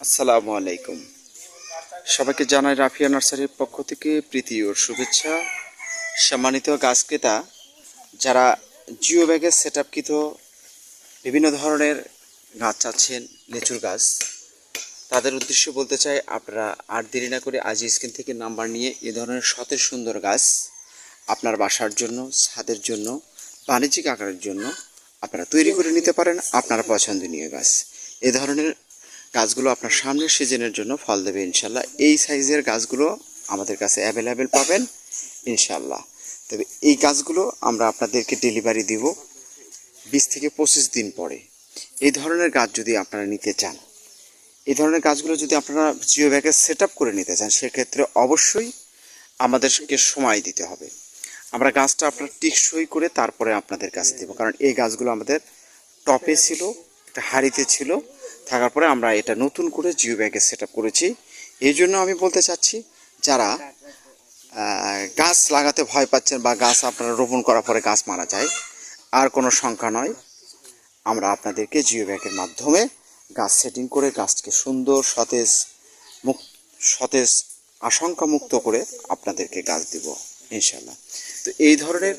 আসসালামু আলাইকুম। সবাইকে জানাই রাফিয়া নার্সারির পক্ষ থেকে প্রীতি ও শুভেচ্ছা। সম্মানিত গাছ ক্রেতা, যারা জিও ব্যাগের সেট আপকৃত বিভিন্ন ধরনের গাছ চাচ্ছেন লিচুর গাছ, তাদের উদ্দেশ্য বলতে চাই আপনারা আর দেরি না করে আজ স্ক্রিন থেকে নাম্বার নিয়ে এ ধরনের সতের সুন্দর গাছ আপনার বাসার জন্য, ছাদের জন্য, বাণিজ্যিক আকারের জন্য আপনারা তৈরি করে নিতে পারেন আপনার পছন্দনীয় গাছ। এ ধরনের গাছগুলো আপনার সামনের সিজনের জন্য ফল দেবে ইনশাল্লাহ। এই সাইজের গাছগুলো আমাদের কাছে অ্যাভেলেবেল পাবেন ইনশাল্লাহ। তবে এই গাছগুলো আমরা আপনাদেরকে ডেলিভারি দিব বিশ থেকে পঁচিশ দিন পরে। এই ধরনের গাছ যদি আপনারা নিতে চান, এই ধরনের গাছগুলো যদি আপনারা জিও ব্যাগে সেট করে নিতে চান, সেক্ষেত্রে অবশ্যই আমাদেরকে সময় দিতে হবে। আমরা গাছটা আপনার টিকসই করে তারপরে আপনাদের কাছে দেবো। কারণ এই গাছগুলো আমাদের টপে ছিল, একটা হাড়িতে ছিল। থাকার পরে আমরা এটা নতুন করে জিও ব্যাগে সেট করেছি। এই জন্য আমি বলতে চাচ্ছি, যারা গাছ লাগাতে ভয় পাচ্ছেন বা গাছ আপনারা রোপণ করার পরে গাছ মারা যায়, আর কোনো সংখ্যা নয়, আমরা আপনাদেরকে জিও ব্যাগের মাধ্যমে গাছ সেটিং করে গাছকে সুন্দর, সতেজ, মুক, সতেজ আশঙ্কা মুক্ত করে আপনাদেরকে গাছ দিব ইনশাল্লাহ তো এই ধরনের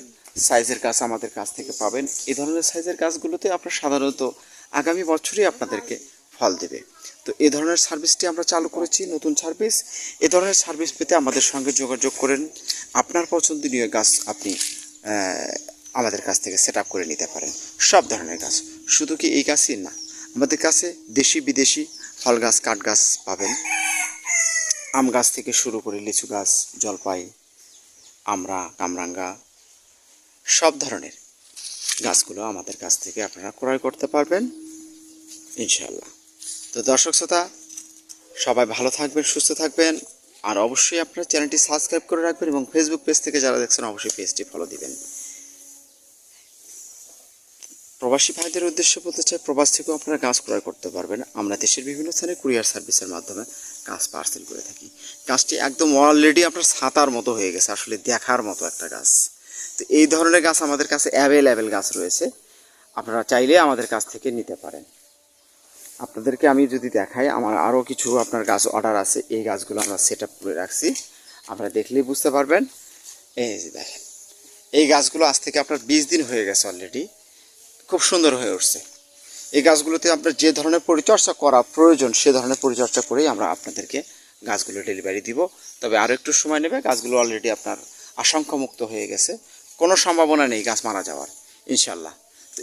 সাইজের গাছ আমাদের কাছ থেকে পাবেন। এই ধরনের সাইজের গাছগুলোতে আপনার সাধারণত আগামী বছরই আপনাদেরকে ফল দেবে। তো এই ধরনের সার্ভিসটি আমরা চালু করেছি, নতুন সার্ভিস। এ ধরনের সার্ভিস পেতে আমাদের সঙ্গে যোগাযোগ করেন। আপনার পছন্দনীয় গাছ আপনি আমাদের কাছ থেকে সেট করে নিতে পারেন। সব ধরনের গাছ। শুধু কি এই গাছই না, আমাদের কাছে দেশি বিদেশি ফল গাছ, কাঠ গাছ পাবেন। আম গাছ থেকে শুরু করে লিচু গাছ, জলপাই, আমরা, কামরাঙ্গা, সব ধরনের গাছগুলো আমাদের কাছ থেকে আপনারা ক্রয় করতে পারবেন ইনশাল্লাহ তো দর্শক শ্রোতা, সবাই ভালো থাকবেন, সুস্থ থাকবেন, আর অবশ্যই আপনার চ্যানেলটি সাবস্ক্রাইব করে রাখবেন এবং ফেসবুক পেজ থেকে যারা দেখছেন অবশ্যই পেজটি ফলো দিবেন। প্রবাসী ভাইদের উদ্দেশ্য বলতে চাই, প্রবাস থেকেও আপনারা গাছ ক্রয় করতে পারবেন। আমরা দেশের বিভিন্ন স্থানে কুরিয়ার সার্ভিসের মাধ্যমে গাছ পার্সেল করে থাকি। গাছটি একদম অলরেডি আপনার ছাতার মতো হয়ে গেছে, আসলে দেখার মতো একটা গাছ তো এই ধরনের গাছ আমাদের কাছে অ্যাভেলেবেল গাছ রয়েছে। আপনারা চাইলে আমাদের কাছ থেকে নিতে পারেন। আপনাদেরকে আমি যদি দেখাই, আমার আরও কিছু আপনার গাছ অর্ডার আছে, এই গাছগুলো আমরা সেট আপ করে রাখছি। আপনারা দেখলেই বুঝতে পারবেন। এই যে দেখেন, এই গাছগুলো আজ থেকে আপনার বিশ দিন হয়ে গেছে অলরেডি খুব সুন্দর হয়ে উঠছে। এই গাছগুলোতে আপনার যে ধরনের পরিচর্যা করা প্রয়োজন, সে ধরনের পরিচর্যা করেই আমরা আপনাদেরকে গাছগুলো ডেলিভারি দিব। তবে আরও একটু সময় নেবে, গাছগুলো অলরেডি আপনার আশঙ্কামুক্ত হয়ে গেছে। কোনো সম্ভাবনা নেই গাছ মারা যাওয়ার ইনশাল্লাহ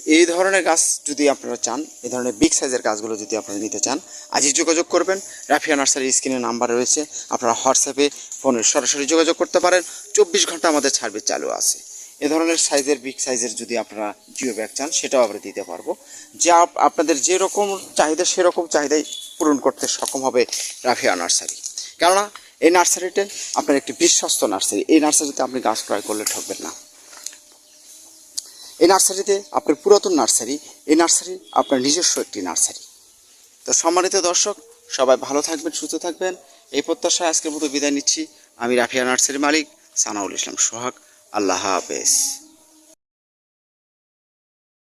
এই ধরনের গাছ যদি আপনারা চান, এই ধরনের বিগ সাইজের গাছগুলো যদি আপনারা নিতে চান, আজই যোগাযোগ করবেন। রাফিয়া নার্সারি স্ক্রিনে নাম্বার রয়েছে। আপনারা হোয়াটসঅ্যাপে ফোনে সরাসরি যোগাযোগ করতে পারেন। চব্বিশ ঘণ্টা আমাদের সার্ভিস চালু আছে। এ ধরনের সাইজের বিগ সাইজের যদি আপনারা জিও ব্যাগ চান, সেটাও আমরা দিতে পারব। যে আপ- আপনাদের যেরকম চাহিদা, সেরকম চাহিদাই পূরণ করতে সক্ষম হবে রাফিয়া নার্সারি। কেননা, এই নার্সারিতে আপনার একটি বিশ্বস্ত নার্সারি। এই নার্সারিতে আপনি গাছ ক্রয় করলে ঠকবেন না। এই নার্সারিতে আপনার পুরাতন নার্সারি, এই নার্সারি আপনার নিজস্ব একটি নার্সারি। তো সম্মানিত দর্শক, সবাই ভালো থাকবেন, সুস্থ থাকবেন। এই প্রত্যাশায় আজকের মতো বিদায় নিচ্ছি। আমি রাফিয়া নার্সারি মালিক সানাউল ইসলাম সোহাগ। আল্লাহ হাফেজ।